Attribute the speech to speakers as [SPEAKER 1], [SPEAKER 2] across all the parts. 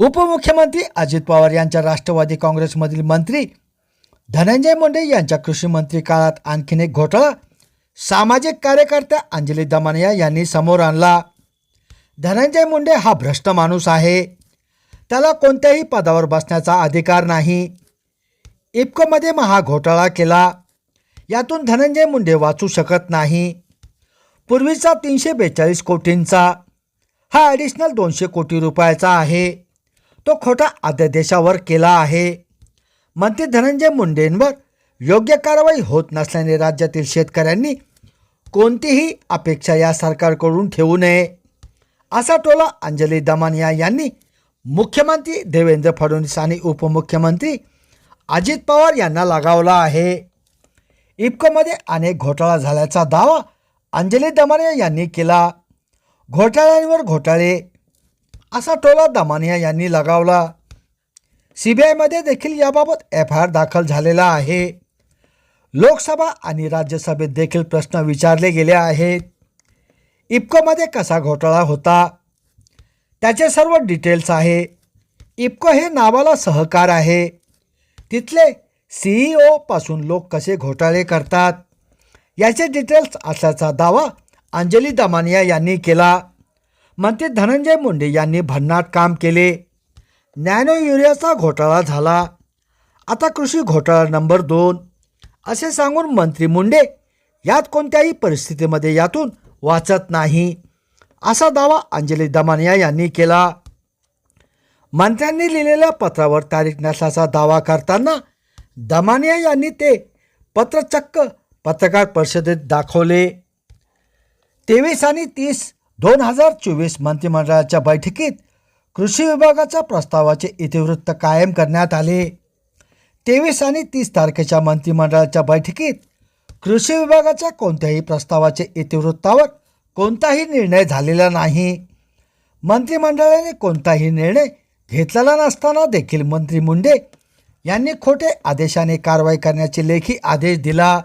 [SPEAKER 1] उपमुख्यमंत्री अजित पवार यांच्या राष्ट्रवादी काँग्रेसमधील मंत्री धनंजय मुंडे यांच्या कृषी मंत्री काळात आणखीन एक घोटाळा सामाजिक कार्यकर्त्या अंजली दमानिया यांनी समोर आणला. धनंजय मुंडे हा भ्रष्ट माणूस आहे. त्याला कोणत्याही पदावर बसण्याचा अधिकार नाही. इफकोमध्ये महा घोटाळा केला. यातून धनंजय मुंडे वाचू शकत नाही. पूर्वीचा तीनशे बेचाळीस कोटींचा हा ॲडिशनल दोनशे कोटी रुपयाचा आहे. तो खोटा अध्यादेशावर केला आहे. मंत्री धनंजय मुंडेंवर योग्य कारवाई होत नसल्याने राज्यातील शेतकऱ्यांनी कोणतीही अपेक्षा या सरकारकडून ठेवू नये. असा टोला अंजली दमानिया यांनी मुख्यमंत्री देवेंद्र फडणवीस आणि उपमुख्यमंत्री अजित पवार यांना लगावला आहे. इफकोमध्ये अनेक घोटाळा झाल्याचा दावा अंजली दमानिया यांनी केला. घोटाळ्यांवर घोटाळे असा टोला दमानिया यांनी लगावला. सी बी आयमध्ये देखील याबाबत एफ आय आर दाखल झालेला आहे. लोकसभा आणि राज्यसभेत देखील प्रश्न विचारले गेले आहेत. इफकोमध्ये कसा घोटाळा होता? त्याचे सर्व डिटेल्स आहे. इफको हे नावाला सहकार आहे. तिथले सीईओपासून लोक कसे घोटाळे करतात? याचे डिटेल्स असल्याचा दावा अंजली दमानिया यांनी केला. मंत्री धनंजय मुंडे यांनी भन्नाट काम केले. नॅनो युरियाचा घोटाळा झाला. आता कृषी घोटाळा नंबर दोन. असे सांगून मंत्री मुंडे यात कोणत्याही परिस्थितीमध्ये यातून वाचत नाही. असा दावा अंजली दमानिया यांनी केला. मंत्र्यांनी लिहिलेल्या पत्रावर तारीख नसल्याचा दावा करताना दमानिया यांनी ते पत्र चक्क पत्रकार परिषदेत दाखवले. तेवीस आणि तीस दोन हजार चोवीस मंत्रिमंडळाच्या बैठकीत कृषी विभागाच्या प्रस्तावाचे इतिवृत्त कायम करण्यात आले. तेवीस आणि तीस तारखेच्या मंत्रिमंडळाच्या बैठकीत कृषी विभागाच्या कोणत्याही प्रस्तावाचे इतिवृत्तावर कोणताही निर्णय झालेला नाही. मंत्रिमंडळाने कोणताही निर्णय घेतलेला नसताना देखील मंत्री मुंडे यांनी खोटे आदेशाने कारवाई करण्याचे लेखी आदेश दिला.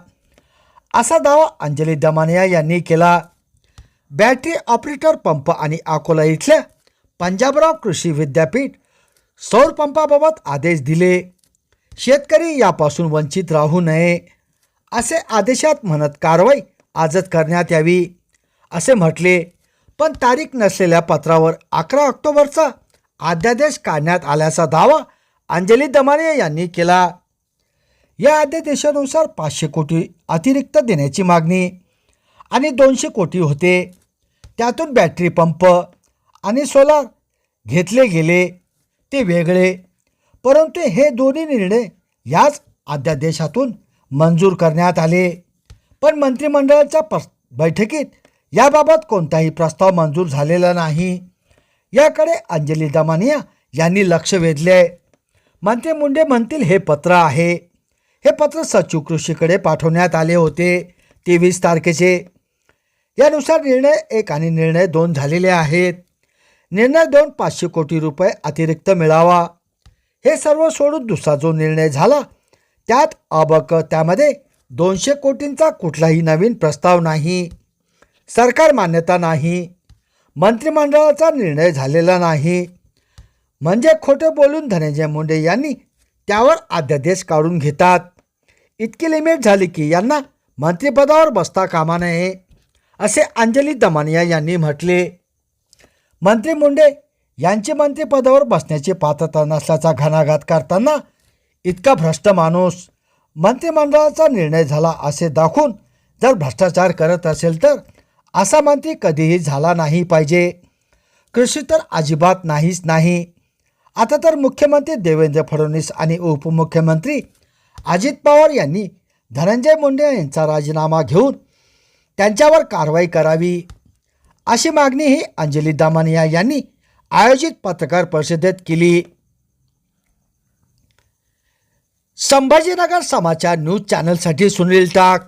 [SPEAKER 1] असा दावा अंजली दमानिया यांनी केला. बॅटरी ऑपरेटर पंप आणि अकोला इथल्या पंजाबराव कृषी विद्यापीठ सौर पंपाबाबत आदेश दिले. शेतकरी यापासून वंचित राहू नये असे आदेशात म्हणत कारवाई आजच करण्यात यावी असे म्हटले. पण तारीख नसलेल्या पत्रावर अकरा ऑक्टोबरचा अध्यादेश काढण्यात आल्याचा दावा अंजली दमाने यांनी केला. या अध्यादेशानुसार पाचशे कोटी अतिरिक्त देण्याची मागणी आणि दोनशे कोटी होते. त्यातून बॅटरी पंप आणि सोलार घेतले गेले. ते वेगळे. परंतु हे दोन्ही निर्णय याच अध्यादेशातून मंजूर करण्यात आले. पण मंत्रिमंडळाच्या प बैठकीत याबाबत कोणताही प्रस्ताव मंजूर झालेला नाही. याकडे अंजली दमानिया यांनी लक्ष वेधले मंत्री मुंडे म्हणतील हे पत्र आहे. हे पत्र सचिव कृषीकडे पाठवण्यात आले होते. तेवीस तारखेचे. यानुसार निर्णय एक आणि निर्णय दोन झालेले आहेत. निर्णय दोन पाचशे कोटी रुपये अतिरिक्त मिळावा. हे सर्व सोडून दुसरा जो निर्णय झाला त्यात अबक त्यामध्ये दोनशे कोटींचा कुठलाही नवीन प्रस्ताव नाही. सरकार मान्यता नाही. मंत्रिमंडळाचा निर्णय झालेला नाही. म्हणजे खोटे बोलून धनंजय मुंडे यांनी त्यावर अध्यादेश काढून घेतात. इतकी लिमिट झाली की यांना मंत्रिपदावर बसता कामा नये. असे अंजली दमानिया यांनी म्हटले मंत्री मुंडे यांची मंत्रिपदावर बसण्याची पात्रता नसल्याचा घणाघात करताना इतका भ्रष्ट माणूस मंत्रिमंडळाचा निर्णय झाला असे दाखवून जर भ्रष्टाचार करत असेल तर असा मंत्री कधीही झाला नाही पाहिजे. कृषी तर अजिबात नाहीच नाही. आता तर मुख्यमंत्री देवेंद्र फडणवीस आणि उपमुख्यमंत्री अजित पवार यांनी धनंजय मुंडे यांचा राजीनामा घेऊन त्यांच्यावर कारवाई करावी. अशी मागणीही अंजली दामानिया यांनी आयोजित पत्रकार परिषदेत केली. संभाजीनगर समाचार न्यूज चॅनलसाठी सुनील टाक.